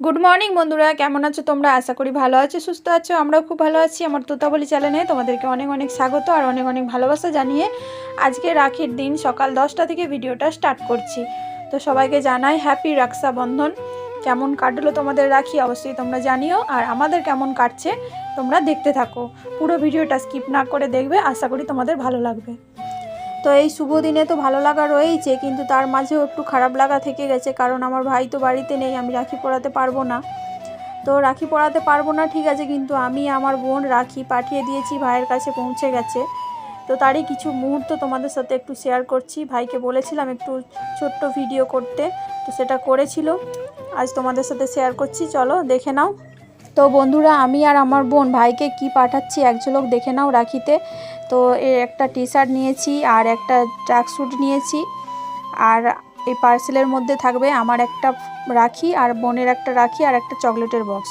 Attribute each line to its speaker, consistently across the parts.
Speaker 1: Good morning বন্ধুরা। কেমন আছো তোমরা? আশা করি ভালো আছো, সুস্থ আছো, আমরাও খুব ভালো আছি। আমার তোতাবলি চ্যানেলে তোমাদেরকে অনেক অনেক স্বাগত আর অনেক অনেক ভালোবাসা জানিয়ে আজকে রাখির দিন সকাল দশটা থেকে ভিডিওটা স্টার্ট করছি। তো সবাইকে জানাই হ্যাপি রক্ষাবন্ধন। কেমন কাটলো তোমাদের রাখি অবশ্যই তোমরা জানিও। আর আমাদের কেমন কাটছে তোমরা দেখতে থাকো। পুরো ভিডিওটা স্কিপ না করে দেখবে। আশা করি তোমাদের ভালো লাগবে। তো এই শুভ দিনে তো ভালো লাগা রয়েইছে, কিন্তু তার মাঝেও একটু খারাপ লাগা থেকে গেছে, কারণ আমার ভাই তো বাড়িতে নেই, আমি রাখি পড়াতে পারব না। তো রাখি পড়াতে পারব না, ঠিক আছে, কিন্তু আমি আমার বোন রাখি পাঠিয়ে দিয়েছি, ভাইয়ের কাছে পৌঁছে গেছে। তো তারই কিছু মুহূর্ত তোমাদের সাথে একটু শেয়ার করছি। ভাইকে বলেছিলাম একটু ছোট্ট ভিডিও করতে, তো সেটা করেছিল। আজ তোমাদের সাথে শেয়ার করছি, চলো দেখে নাও। তো বন্ধুরা, আমি আর আমার বোন ভাইকে কি পাঠাচ্ছি এক ঝলক দেখে নাও রাখিতে। তো এর একটা টি শার্ট নিয়েছি আর একটা ট্র্যাক স্যুট নিয়েছি। আর এই পার্সেলের মধ্যে থাকবে আমার একটা রাখি আর বোনের একটা রাখি আর একটা চকলেটের বক্স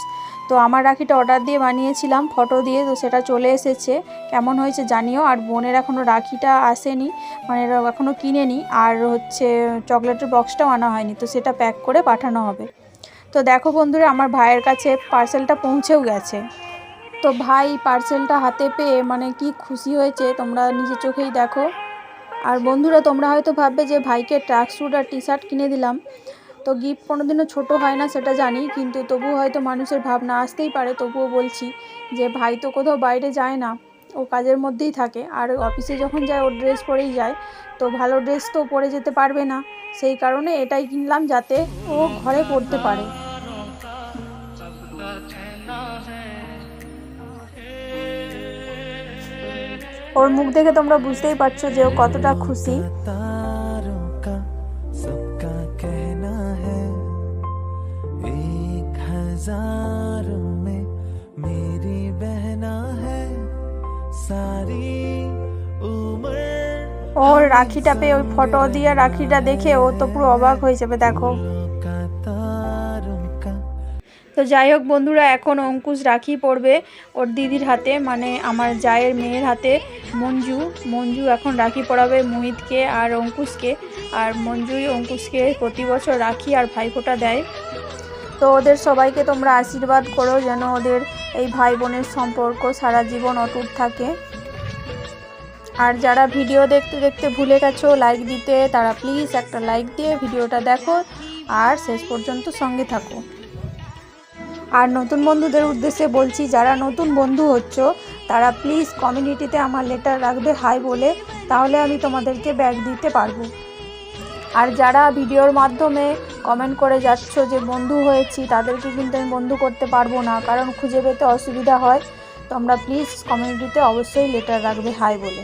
Speaker 1: তো আমার রাখিটা অর্ডার দিয়ে বানিয়েছিলাম ফটো দিয়ে, তো সেটা চলে এসেছে। কেমন হয়েছে জানিও, আর বোনের এখনও রাখিটা আসেনি মানে এখনও কিনেনি। আর হচ্ছে চকলেটের বক্সটাও আনা হয়নি, তো সেটা প্যাক করে পাঠানো হবে। তো দেখো বন্ধুরা, আমার ভাইয়ের কাছে পার্সেলটা পৌঁছেও গেছে। তো ভাই পার্সেলটা হাতে পেয়ে মানে কি খুশি হয়েছে তোমরা নিজে চোখেই দেখো। আর বন্ধুরা, তোমরা হয়তো ভাববে যে ভাইকে ট্র্যাক স্যুট আর টি শার্ট কিনে দিলাম। তো গিফট কোনো দিনও ছোটো হয় না, সেটা জানি। কিন্তু তবুও হয়তো মানুষের ভাবনা আসতেই পারে। তবুও বলছি যে ভাই তো কোথাও বাইরে যায় না। ও কাজের মধ্যেই থাকে। আর অফিসে যখন যায় ও ড্রেস পরেই যায়। তো ভালো ড্রেস তো পরে যেতে পারবে না। সেই কারণে এটাই কিনলাম যাতে ও ঘরে পরতে পারে। ওর মুখ দেখে তোমরা বুঝতেই পারছ যে ও কতটা খুশি। ওর রাখিটা পেয়ে ওই ফটো দিয়ে রাখিটা দেখে ও তো পুরো অবাক হয়ে যাবে দেখো। যাই হোক বন্ধুরা, এখন অঙ্কুশ রাখি পড়বে ওর দিদির হাতে মানে আমার জায়ের মেয়ের হাতে, মঞ্জু। মঞ্জু এখন রাখি পড়াবে মোহিতকে আর অঙ্কুশকে। আর মঞ্জুই অঙ্কুশকে প্রতি বছর রাখি আর ভাইফোঁটা দেয়। তো ওদের সবাইকে তোমরা আশীর্বাদ করো যেন ওদের এই ভাই বোনের সম্পর্ক সারা জীবন অটুট থাকে। আর যারা ভিডিও দেখতে দেখতে ভুলে গেছো লাইক দিতে, তারা প্লিজ একটা লাইক দিয়ে ভিডিওটা দেখো। আর শেষ পর্যন্ত সঙ্গে থাকো। আর নতুন বন্ধুদের উদ্দেশ্যে বলছি, যারা নতুন বন্ধু হচ্ছ, তারা প্লিজ কমিউনিটিতে আমার লেটার রাখবে হাই বলে। তাহলে আমি তোমাদেরকে ব্যাগ দিতে পারব। আর যারা ভিডিওর মাধ্যমে কমেন্ট করে যাচ্ছ যে বন্ধু হয়েছি, তাদেরকে কিন্তু আমি বন্ধু করতে পারব না, কারণ খুঁজে পেতে অসুবিধা হয়। তোমরা প্লিজ কমিউনিটিতে অবশ্যই লেটার রাখবে হাই বলে।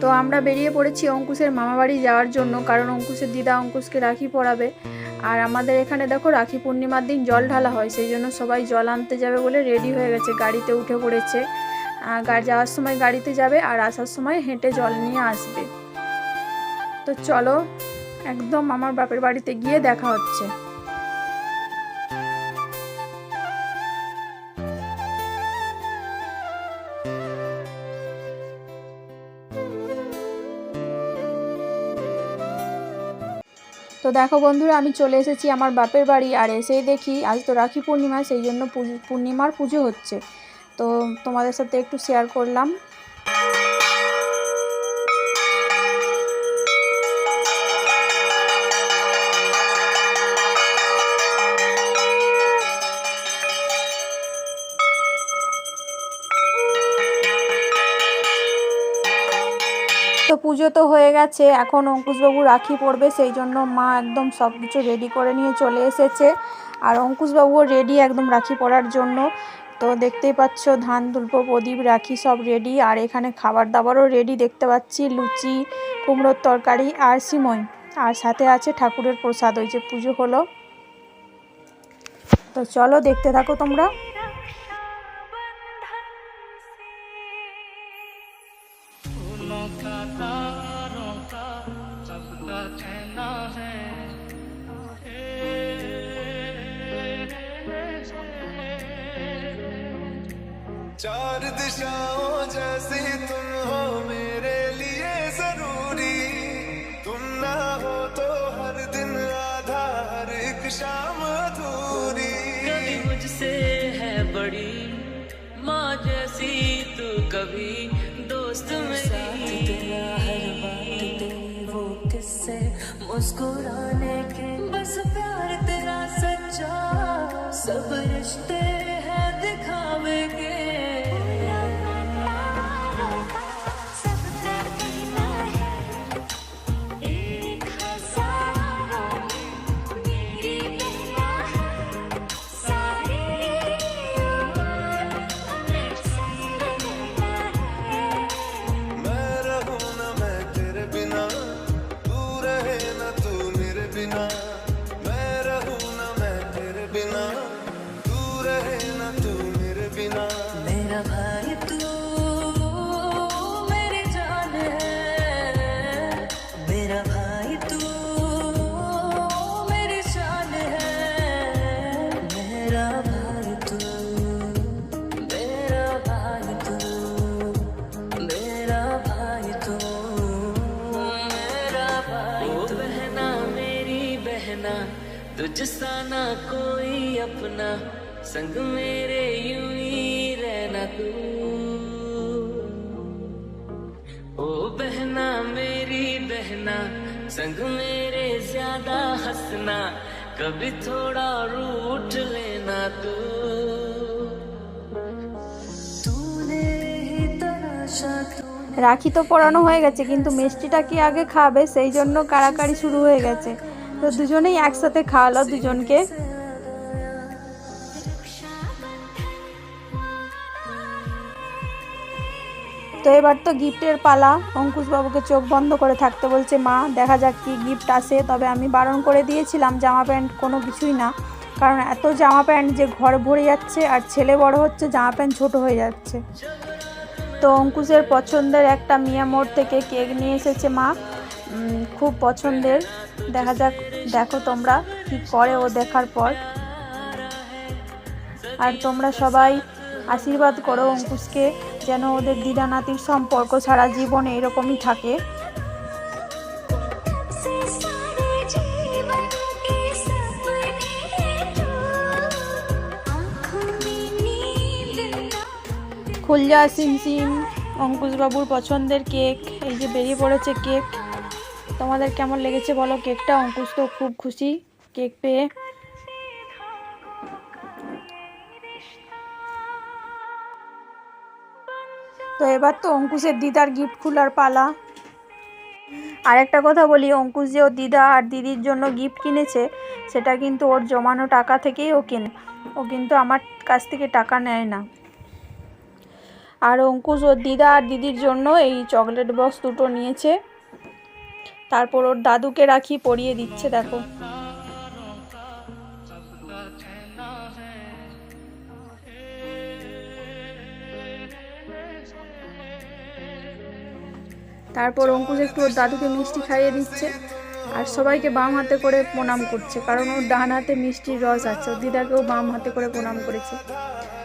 Speaker 1: তো আমরা বেরিয়ে পড়েছি অঙ্কুশের মামাবাড়ি যাওয়ার জন্য কারণ অঙ্কুশের দিদা অঙ্কুশকে রাখি পরাবে। আর আমাদের এখানে দেখো রাখি পূর্ণিমার দিন জল ঢালা হয় সেই জন্য সবাই জল আনতে যাবে বলে রেডি হয়ে গেছে গাড়িতে উঠে পড়েছে। আহ, গা- যাওয়ার সময় গাড়িতে যাবে আর আসার সময় হেঁটে জল নিয়ে আসবে। তো চলো একদম আমার বাপের বাড়িতে গিয়ে দেখা হচ্ছে। তো দেখো বন্ধুরা, আমি চলে এসেছি আমার বাপের বাড়ি আর এসেই দেখি আজ তো রাখি পূর্ণিমা, সেই জন্য পূর্ণিমার পুজো হচ্ছে। তো তোমাদের সাথে একটু শেয়ার করলাম। তো পুজো তো হয়ে গেছে, এখন অঙ্কুশবাবু রাখি পড়বে সেই জন্য মা একদম সব কিছু রেডি করে নিয়ে চলে এসেছে। আর অঙ্কুশবাবুও রেডি একদম রাখি পড়ার জন্য। তো দেখতেই পাচ্ছ, ধান, দুল্প, প্রদীপ, রাখি সব রেডি আর এখানে খাবার দাবারও রেডি দেখতে পাচ্ছি, লুচি, কুমড়োর তরকারি আর সিমই। আর সাথে আছে ঠাকুরের প্রসাদ, ওই যে পুজো হলো। তো চলো দেখতে থাকো তোমরা।
Speaker 2: चार दिशाओं जैसी तुम हो मेरे लिए ज़रूरी। तुम ना हो तो हर दिन आधा हर एक शाम अधूरी।
Speaker 3: कभी मुझसे है बड़ी माँ जैसी तू कभी दोस्त मेरी। तेरा हर बात तेरी वो किस्से मुस्कुराने के। बस प्यार तेरा सच्चा सब रिश्ते हैं दिखावे के।
Speaker 4: बहना
Speaker 3: तुझसा ना कोई अपना संग मेरे यूं ही रहना तू ओ बहना मेरी बहना संग मेरे ज्यादा हंसना कभी थोड़ा रूठ लेना तू तूने ही तराशा तू
Speaker 1: রাখি তো পরানো হয়ে গেছে কিন্তু মিষ্টিটা কি আগে খাবে সেই জন্য কাড়াকাড়ি শুরু হয়ে গেছে তো দুজনেই একসাথে খাওয়ালো দুজনকে। তো এবার তো গিফটের পালা। অঙ্কুশ বাবুকে চোখ বন্ধ করে থাকতে বলছে, মা, দেখা যাক কি গিফট আসে। তবে আমি বারণ করে দিয়েছিলাম, জামা প্যান্ট কোনো কিছুই না। কারণ এত জামা প্যান্ট যে ঘর ভরে যাচ্ছে আর ছেলে বড় হচ্ছে, জামা প্যান্ট ছোট হয়ে যাচ্ছে। তো অঙ্কুশের পছন্দের একটা মিয়া মোড় থেকে কেক নিয়ে এসেছে মা। খুব পছন্দের। দেখা যাক, দেখো তোমরা কি করে ও দেখার পর। আর তোমরা সবাই আশীর্বাদ করো অঙ্কুশকে, যেন ওদের দিদা নাতির সম্পর্ক ছাড়া জীবন এরকমই থাকে। খুলজা সিম সিম, অঙ্কুশবাবুর পছন্দের কেক, এই যে বেরিয়ে পড়েছে কেক। তোমাদের কেমন লেগেছে বলো? কেকটা অঙ্কুশ তো খুব খুশি কেক পেয়ে। তো এবার তো অঙ্কুশের দিদার গিফট খোলার পালা। আর একটা কথা বলি, অঙ্কুশ যে ওর দিদা আর দিদির জন্য গিফট কিনেছে, সেটা কিন্তু ওর জমানো টাকা থেকেই ও কেনে। ও কিন্তু আমার কাছ থেকে টাকা নেয় না। আর অঙ্কুশ ওর দিদা আর দিদির জন্য এই চকলেট বক্স দুটো নিয়েছে। তারপর ওর দাদুকে রাখি পরিয়ে দিচ্ছে, দেখো। তারপর অঙ্কুশ একটু ওর দাদুকে মিষ্টি খাইয়ে দিচ্ছে আর সবাইকে বাম হাতে করে প্রণাম করছে, কারণ ওর ডান হাতে মিষ্টির রস আছে দিদাকেও বাম হাতে করে প্রণাম করেছে।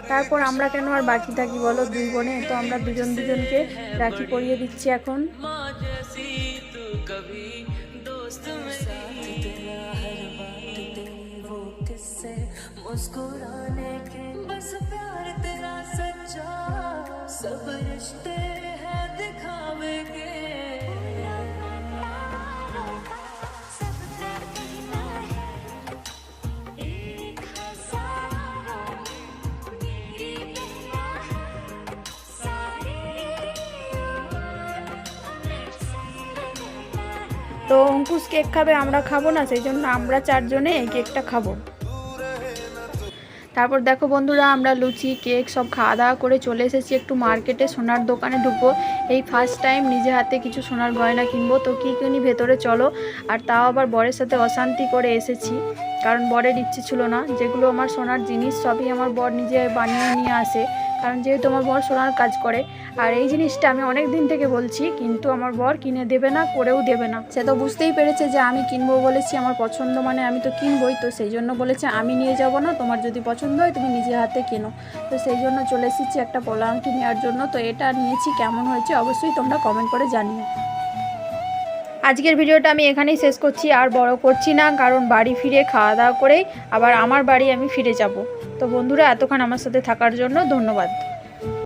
Speaker 1: তারপর আমরা কেন আর বাকি থাকি বলো দুই বোনে? তো আমরা দুজন দুজনকে রাখি পরিয়ে দিচ্ছি এখন।
Speaker 3: कभी दोस्त मेरी। तेरा हर बात तेरी वो किस्से मुस्कुराने के बस प्यार तेरा सच्चा। सब रिश्ते हैं दिखावे के।
Speaker 1: তো অঙ্কুশ কেক খাবে, আমরা খাব না, সেই জন্য আমরা চারজনে এই কেকটা খাব। তারপর দেখো বন্ধুরা, আমরা লুচি, কেক সব খাওয়া দাওয়া করে চলে এসেছি একটু মার্কেটে, সোনার দোকানে ঢুকবো। এই ফার্স্ট টাইম নিজে হাতে কিছু সোনার গয়না কিনবো, তো কী কিনি ভেতরে চলো। আর তাও আবার বরের সাথে অশান্তি করে এসেছি। কারণ বরের ইচ্ছে ছিল না। যেগুলো আমার সোনার জিনিস সবই আমার বর নিজে বানিয়ে নিয়ে আসে। কারণ যেহেতু আমার বর সোনার কাজ করে, আর এই জিনিসটা আমি অনেক দিন থেকে বলছি, কিন্তু আমার বর কিনে দেবে না, করেও দেবে না। সে তো বুঝতেই পেরেছে যে আমি কিনবো বলেছি, আমার পছন্দ মানে আমি তো কিনবই, তো সেই জন্য বলেছে আমি নিয়ে যাব না, তোমার যদি পছন্দ হয় তুমি নিজে হাতে কেনো। তো সেই জন্য চলে এসেছি একটা পলা নেওয়ার জন্য, তো এটা নিয়েছি, কেমন হয়েছে অবশ্যই তোমরা কমেন্ট করে জানিও। আজকের ভিডিওটা আমি এখানেই শেষ করছি, আর বড় করছি না, কারণ বাড়ি ফিরে খাওয়া দাওয়া করেই আবার আমার বাড়ি আমি ফিরে যাব। তো বন্ধুরা, এতক্ষণ আমার সাথে থাকার জন্য ধন্যবাদ।